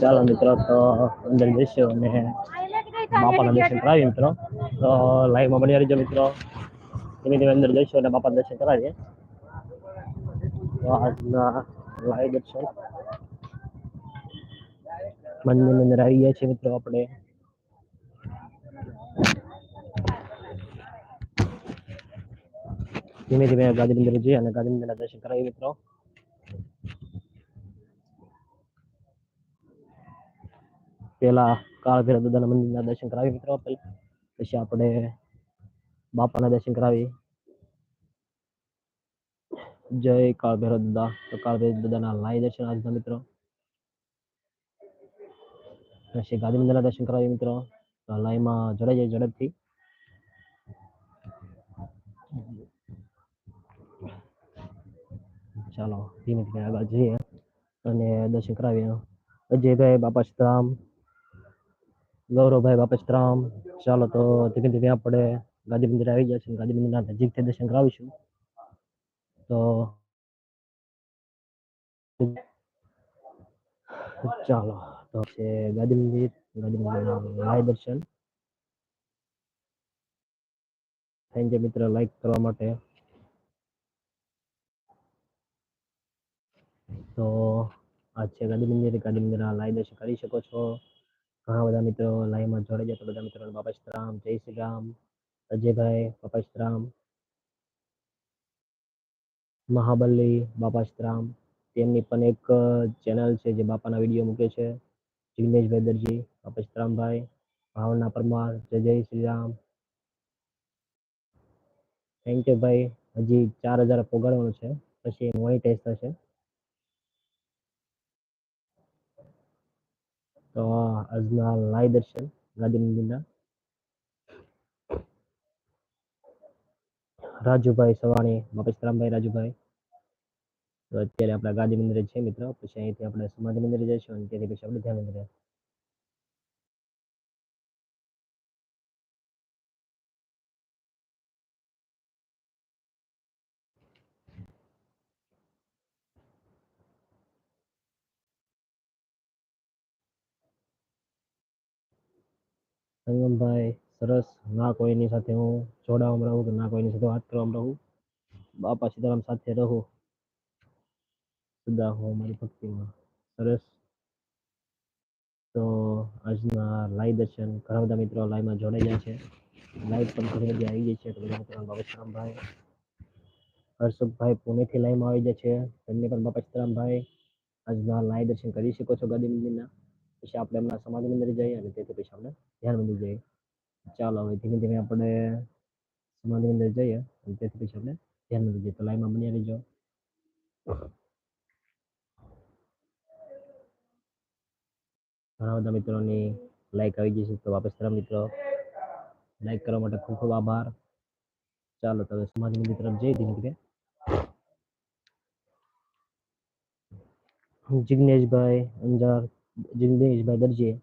ચાલો મિત્રો, તો અંદર જઈશું અને બાપાના દર્શન કરાવીએ મિત્રો. તો લાઈવમાં બની રહીજો મિત્રો. ધીમે ધીમે અંદર જઈશું અને બાપા દર્શન કરાવીએ. તો આજના લાઈવ દર્શન મંદિરની અંદર આવી ગયા છે મિત્રો આપણે. ધીમે ધીમે ગાંધી મંદિર અને ગાંધી દર્શન કરાવી મિત્રો. પેલા કાળ ભૈરવ દાદાના મંદિરના દર્શન કરાવી મિત્રો. પછી આપણે બાપાના દર્શન કરાવી જય કાળ ભૈરવ દાદા. તો કાળ ભૈરવ દાદાના લાઈ દર્શન આજના મિત્રો. પછી ગાંધી મંદિરના દર્શન કરાવી મિત્રો. લાઈમાં જોડાઈ જાય ઝડપથી. ચાલો, ધીમે ધીમે આગળ જઈએ અને દર્શન કરાવીએ. અજયભાઈ બાપાશ્રામ ગૌરવભાઈ બાપા ચાલો તો ધીમે ધીમે આપણે ગાંધી મંદિર આવી ગયા છે ગાંધી મંદિરના નજીકથી દર્શન કરાવીશું. તો ચાલો, તો છે ગાંધી મંદિર ગાંધી મંદિરના લાઈવ દર્શન. થેન્ક યુ મિત્ર, લાઈક કરવા માટે. તો આ છે ગાંધી મંદિર. ગાંધી મંદિર લાઈવ દર્શન કરી શકો છો. ઘણા બધા મિત્રો લાઈવમાં જોડાઈ જાય તો બધા મિત્રો બાપા શ્રામ જય શ્રી રામ, અજયભાઈ, બાપા શ્રામ મહાબલી, બાપા શ્રામ તેમની પણ એક ચેનલ છે જે બાપાના વીડિયો મૂકે છે. જિગ્નેશભાઈ દરજી બાપા શ્રામભાઈ ભાવના પરમાર, જય જય શ્રી રામ. થેન્ક યુ ભાઈ. હજી ચાર હજાર પોગાડવાનું છે. પછી મોનિટાઈઝ થશે. તો આજના લાઈવ દર્શન ગાંધી મંદિરના રાજુભાઈ સવાણી બાપા રાજુભાઈ. તો અત્યારે આપણા ગાંધી મંદિરે છે મિત્રો. પછી અહીંથી આપણે સમાધિ મંદિરે જઈશું અને ત્યાંથી પછી આપણે ધ્યાન મંદિરે. સંગમભાઈ, સરસ. ના કોઈની સાથે હું જોડાવામાં રહું કે ના કોઈની સાથે વાત કરવામાં રહું? બાપા સીતારામ સાથે રહું. સુધા હું મારી ભક્તિમાં. સરસ. તો આજના લાઈવ દર્શન ઘણા બધા મિત્રો લાઈવમાં જોડાઈ ગયા છે. લાઈવ પણ ઘણી બધી આવી ગઈ છે. તો બધા મિત્રો બાબા સીતારામભાઈ હર્ષભભાઈ પુણેથી લાઈવમાં આવી ગયા છે. તેમને પણ બાપા સીતારામભાઈ, આજના લાઈવ દર્શન કરી શકો છો ગાંધી પછી આપણે એમના સમાધિ મંદિરે જઈએ અને તેથી પછી આપણે ધ્યાન બની જાય. ચાલો હવે ધીમે ધીમે આપણે સમાધિની અંદર જઈએ અને તેથી પછી આપણે ધ્યાન બની જઈએ તો લાઈનમાં બની રહેજો. ઘણા બધા મિત્રોની લાઈક આવી જશે તો વાપસ તરફ મિત્રો લાઈક કરવા માટે ખૂબ ખૂબ આભાર. ચાલો તો હવે સમાધિ મંદિર તરફ જઈ ધીમે ધીમે. જિગ્નેશભાઈ અંજાર, જિગ્નેશભાઈ દરજી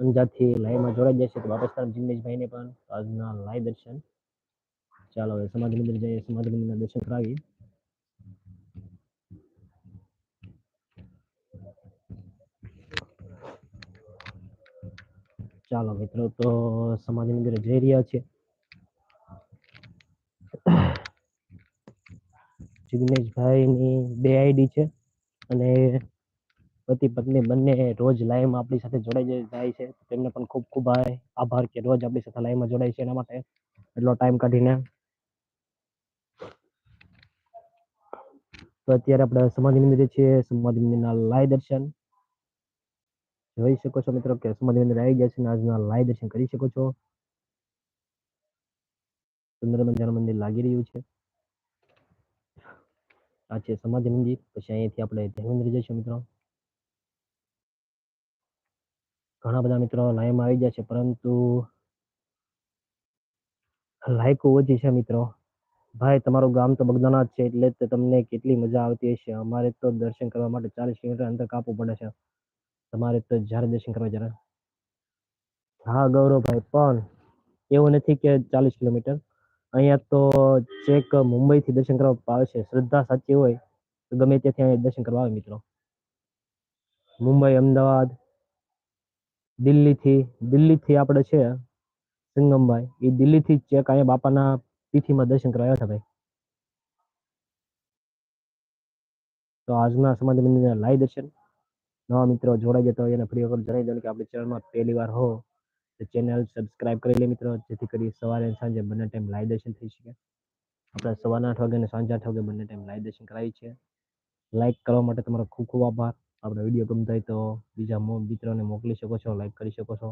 અંજારથી લાઈવમાં જોડાઈ જશે તો વાપસ તરફ જિગ્નેશભાઈને પણ આજના લાઈવ દર્શન. ચાલો હવે સમાધિ મંદિર જઈએ, સમાધિ મંદિરના દર્શન કરાવીએ. ચાલો મિત્રો, તો સમાધિ મંદિરે જઈ રહ્યા છે જિગ્નેશભાઈની બે આઈડી છે અને પતિ પત્ની બંને રોજ લાઈવમાં આપણી સાથે જોડાઈ જાય છે. તેમને પણ ખૂબ ખૂબ આભાર કે રોજ આપણી સાથે લાઈવમાં જોડાય છે એના માટે એટલો ટાઈમ કાઢીને. તો અત્યારે આપણે સમાધિ મંદિરે છીએ સમાધિ મંદિરના લાઈવ દર્શન જોઈ શકો છો મિત્રો કે સમાધિ મંદિર આવી ગયા છે અને આજના લાઈવ દર્શન કરી શકો છો. સુંદર મજાનું મંદિર લાગી રહ્યું છે. આ છે સમાધિ મંદિર. પછી અહીંયાથી આપણે ધ્યાન જઈશું મિત્રો. ઘણા બધા મિત્રો લાઈવમાં આવી ગયા છે, પરંતુ લાઈકો ઓછી છે મિત્રો. ભાઈ, તમારું ગામ તો બગદાનાથ છે, એટલે જ તમને કેટલી મજા આવતી હશે. અમારે તો દર્શન કરવા માટે ચાલીસ કિલોમીટર અંતર કાપવું પડે છે. તમારે તો જ્યારે દર્શન કરવા જરા હા ગૌરવભાઈ પણ એવું નથી કે ચાલીસ કિલોમીટર. અહીંયા તો ચેક મુંબઈથી દર્શન કરવા આવે છે. શ્રદ્ધા સાચી હોય તો ગમે ત્યાંથી અહીંયા દર્શન કરવા આવે મિત્રો. મુંબઈ, અમદાવાદ દિલ્હીથી દિલ્હીથી આપણે છે સંગમભાઈ. એ દિલ્હીથી ચેક અહીંયા બાપાના તિથિમાં દર્શન કરાવ્યા હતા ભાઈ. તો આજના સમાજ મંદિરના લાઈવ દર્શન. નવા મિત્રો જોડાઈ જતા હોય એને ફરી વખત જણાવી દઉં કે આપણી ચેનલમાં પહેલી વાર હો, તો ચેનલ સબસ્ક્રાઇબ કરી લે મિત્રો, જેથી કરી સવારે સાંજે બંને ટાઈમ લાઈવ દર્શન થઈ શકે. આપણે સવારના આઠ વાગે અને સાંજે આઠ વાગે બંને ટાઈમ લાઈવ દર્શન કરાવી છે. લાઈક કરવા માટે તમારો ખૂબ ખૂબ આભાર. આપણો વીડિયો ગમતો હોય તો બીજા મિત્રોને મોકલી શકો છો લાઈક કરી શકો છો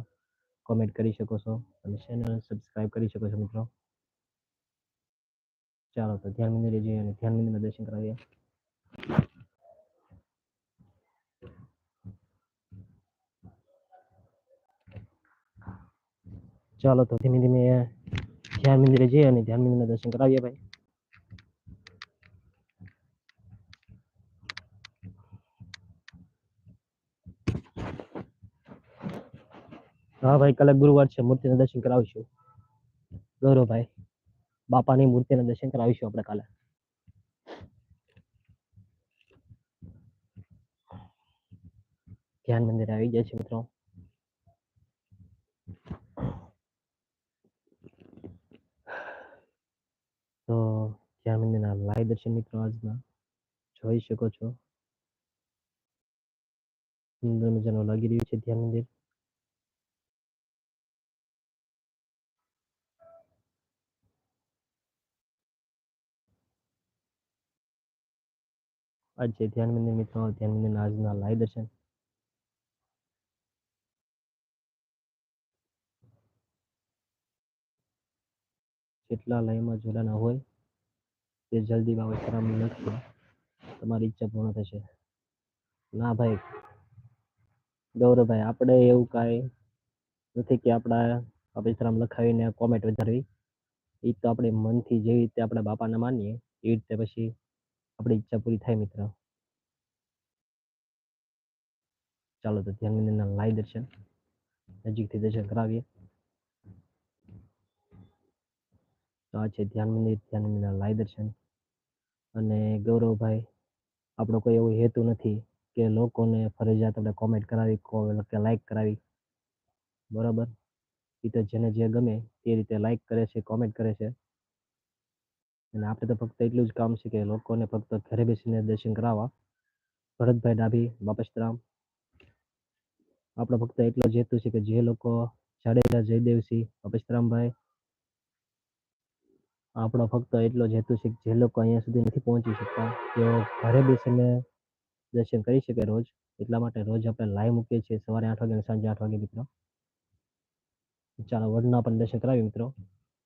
કોમેન્ટ કરી શકો છો અને ચેનલ સબસ્ક્રાઇબ કરી શકો છો મિત્રો. ચાલો તો ધ્યાન મંદિરે જઈએ અને ધ્યાન મંદિરના દર્શન કરાવીએ ચાલો તો ધીમે ધીમે ધ્યાન મંદિરે જઈએ અને ધ્યાન મંદિરના દર્શન કરાવીએ ભાઈ. હા ભાઈ, કાલે ગુરુવાર છે, મૂર્તિના દર્શન કરાવીશું. ગૌરવભાઈ બાપાની મૂર્તિના દર્શન કરાવીશું આપણે કાલે. ધ્યાન મંદિરે આવી ગયા છે, મિત્રો. તો ધ્યાન મંદિરના લાઈવ દર્શન મિત્રો આજના. જોઈ શકો છો. સુંદર મજાનું લાગી રહ્યું છે ધ્યાન મંદિર. આજ છે ધ્યાન મંદિર મિત્રો, ધ્યાન મંદિરના આજના લાઈવ દર્શન. જેટલા લાઈવમાં જોડાના હોય, તે જલ્દી બાબત કરાવવાનું નથી તમારી ઈચ્છા પૂર્ણ થશે. ના ભાઈ, ગૌરવભાઈ, આપણે એવું કાંઈ નથી કે આપણા અભિશ્રામ લખાવીને કોમેન્ટ વધારવી. એ તો આપણે મનથી જેવી રીતે આપણા બાપાને માનીએ એ રીતે પછી આપણી ઈચ્છા પૂરી થાય મિત્ર. ચાલો તો ધ્યાન મંદિરના લાઈ દર્શન. નજીકથી દર્શન કરાવીએ. તો આ છે ધ્યાન મંદિર, ધ્યાન મંદિરના લાઈ દર્શન. અને ગૌરવભાઈ, આપણો કોઈ એવો હેતુ નથી કે લોકોને ફરજિયાત આપણે કોમેન્ટ કરાવી, કો લાઈક કરાવી. બરાબર? એ તો જેને જે ગમે તે રીતે લાઈક કરે છે કોમેન્ટ કરે છે. અને આપણે તો ફક્ત એટલું જ કામ છે કે લોકોને ફક્ત ઘરે બેસીને દર્શન કરાવવા. ભરતભાઈ ડાભી બાપસ્તરામ આપણો ફક્ત એટલો જ હેતુ છે કે જે લોકો જાડેજા, જયદેવસિંહ બાપસ્તરામભાઈ આપણો ફક્ત એટલો જ હેતુ છે કે જે લોકો અહીંયા સુધી નથી પહોંચી શકતા, તેઓ ઘરે બેસીને દર્શન કરી શકે રોજ. એટલા માટે રોજ આપણે લાઈવ મૂકીએ છીએ સવારે આઠ વાગે સાંજે આઠ વાગે મિત્રો. ચાલો વડના પણ દર્શન કરાવીએ મિત્રો.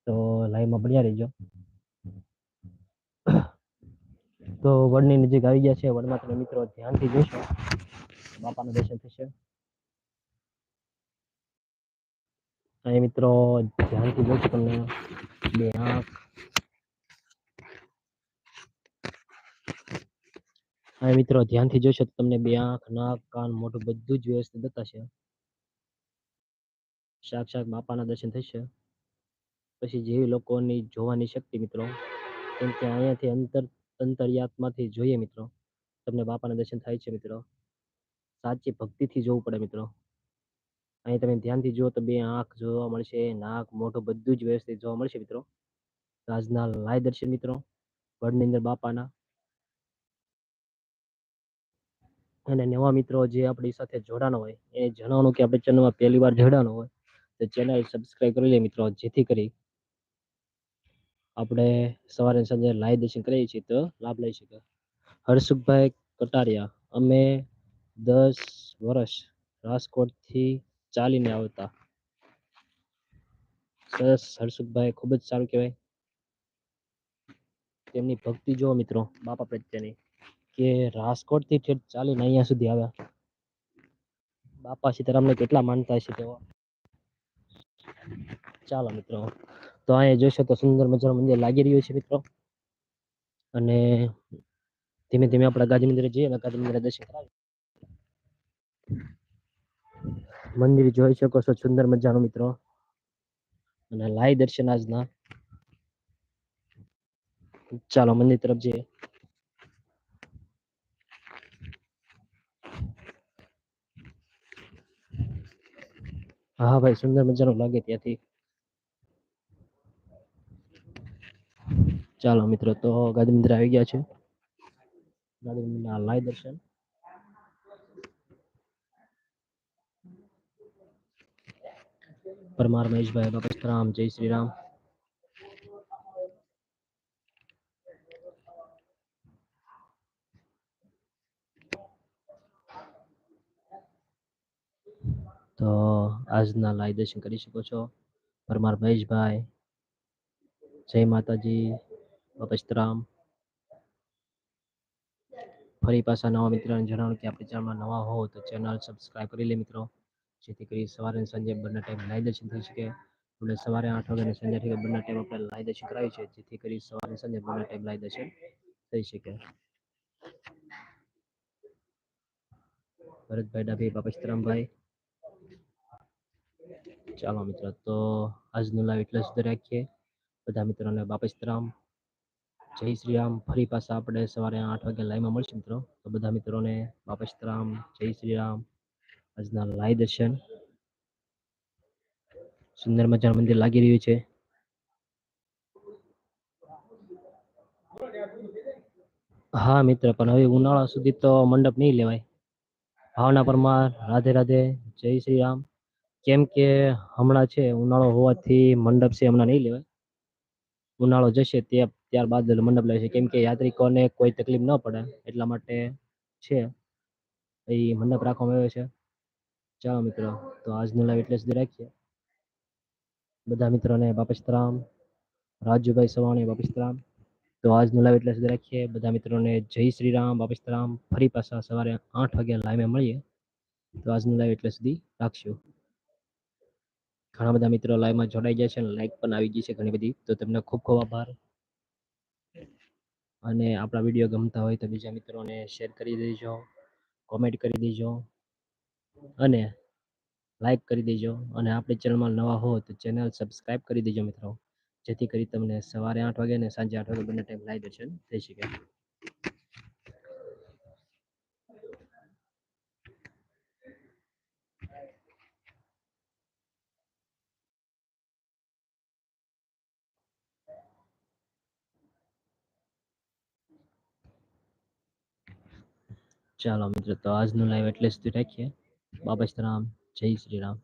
તો લાઈવમાં બન્યા રહીજો. તો વડની નજીક આવી ગયા છે. વડમાં તમે મિત્રો ધ્યાનથી જોશો. બાપાના દર્શન થશે. અહીં મિત્રો ધ્યાનથી જોશો તમને. બે આંખ. અહીં મિત્રો ધ્યાનથી જોશો તો તમને બે આંખ, નાક, કાન, મોઢું બધું જ વ્યવસ્થિત બતાશે. સાક્ષાત બાપાના દર્શન થશે. પછી જેવી લોકોની જોવાની શક્તિ મિત્રો, કેમ કે અહીંયાથી અંતર અંતરિયાતમાંથી જોઈએ મિત્રો. તમને બાપાના દર્શન થાય છે મિત્રો. સાચી ભક્તિથી જોવું પડે મિત્રો. અહીં તમે ધ્યાનથી જુઓ તો બે આંખ જોવા મળશે, નાક મોઢું બધું જ વ્યવસ્થિત જોવા મળશે મિત્રો. આજના લાય દર્શન મિત્રો, વડની અંદર બાપાના. અને નવા મિત્રો જે આપણી સાથે જોડાનો હોય, એ જણાવવાનું કે આપણે ચેનલમાં પહેલી વાર જોડાનો હોય, તો ચેનલ સબસ્ક્રાઈબ કરી લે મિત્રો, જેથી કરી આપણે સવારે અને સાંજે લાઈવ દર્શન કરીએ છીએ તો લાભ લઈ શકે. હર્ષુખભાઈ કટારિયા, અમે દસ વર્ષ રાજકોટથી ચાલીને આવતા. સરસ હર્ષુખભાઈ, ખૂબ જ સારું કહેવાય. તેમની ભક્તિ જુઓ મિત્રો, બાપા પ્રત્યેની, કે રાજકોટથી ઠેઠ ચાલીને અહીંયા સુધી આવ્યા. બાપા સીતારામને કેટલા માનતા હશે તેઓ. ચાલો મિત્રો તો અહીંયા જોશો તો સુંદર મજાનું મંદિર લાગી રહ્યું છે મિત્રો. અને ધીમે ધીમે આપણે ગાંધી મંદિરે જઈએ અને ગાંધી મંદિરે દર્શન કરાવીએ. મંદિર જોઈ શકો છો સુંદર મજાનું મિત્રો. અને લાઈ દર્શન આજના. ચાલો મંદિર તરફ જઈએ. હા ભાઈ, સુંદર મજાનું લાગે ત્યાંથી. ચાલો મિત્રો, તો ગાદી મંદિર આવી ગયા છે. મંદિરના લાય દર્શન. પરમાર મહેશભાઈ, બાપા રામ, જય શ્રી રામ. તો આજના લાય દર્શન કરી શકો છો. પરમાર મહેશભાઈ, જય માતાજી. બાપસ્તરામ ફરી પાછા નવા મિત્રોને જણાવું કે આપણી ચેનલમાં નવા હો તો ચેનલ સબસ્ક્રાઇબ કરી લે મિત્રો. જેથી કરી સવારે અને સાંજે બંને ટાઈમ લાઈવ દર્શન થઈ શકે. આપણે સવારે આઠ વાગે અને સાંજે આઠ બંને ટાઈમ આપણે લાઈવ દર્શન કરાવી છે. જેથી કરી સવારે સાંજે બંને ટાઈમ લાઈવ દર્શન થઈ શકે. ભરતભાઈ ડાભી બાપસ્તરામભાઈ ચાલો મિત્રો, તો આજનું લાઈવ એટલે સુધી રાખીએ. બધા મિત્રોને બાપસ્તરામ જય શ્રી રામ. ફરી પાછા આપણે સવારે આઠ વાગે લાઈવમાં મળશું મિત્રો. તો બધા મિત્રોને બાપસ્તરામ જય શ્રી રામ. આજના લાઈવ દર્શન. સુંદર મજાનું મંદિર લાગી રહ્યું છે. હા મિત્ર, પણ હવે ઉનાળા સુધી તો મંડપ નહીં લેવાય. ભાવના પરમાર રાધે રાધે. જય શ્રી રામ. કેમ કે હમણાં છે, ઉનાળો હોવાથી મંડપ છે, હમણાં નહીં લેવાય. ઉનાળો જશે તે ત્યારબાદ મંડપ લેશે કેમ કે યાત્રિકોને કોઈ તકલીફ ન પડે, એટલા માટે છે. એ મંડપ રાખવામાં આવ્યો છે. ચાલો મિત્રો, તો આજનું લાઈવ એટલે સુધી રાખીએ. બધા મિત્રોને બાપસ્તરામ રાજુભાઈ સવાણી બાપસ્તરામ તો આજનું લાઈવ એટલે સુધી રાખીએ. બધા મિત્રોને જય શ્રી રામ બાપસ્તરામ ફરી પાછા સવારે આઠ વાગ્યા લાઈવે મળીએ. તો આજનું લાઈવ એટલે સુધી રાખશું. ઘણા બધા મિત્રો લાઈવમાં જોડાઈ ગયા છે અને લાઈક પણ આવી ગઈ છે ઘણી બધી. તો તમને ખૂબ ખૂબ આભાર. અને આપણા વીડિયો ગમતા હોય તો બીજા મિત્રોને શેર કરી દેજો કોમેન્ટ કરી દેજો અને લાઈક કરી દેજો. અને આપણી ચેનલમાં નવા હો તો ચેનલ સબસ્ક્રાઈબ કરી દેજો મિત્રો. જેથી કરી તમને સવારે આઠ વાગે અને સાંજે આઠ વાગે બંને ટાઈમ લાઈવ દર્શન થઈ શકે. ચાલો મિત્રો તો આજનું લાઈવ એટલે સુધી રાખીએ બાબા રામ જય શ્રી રામ.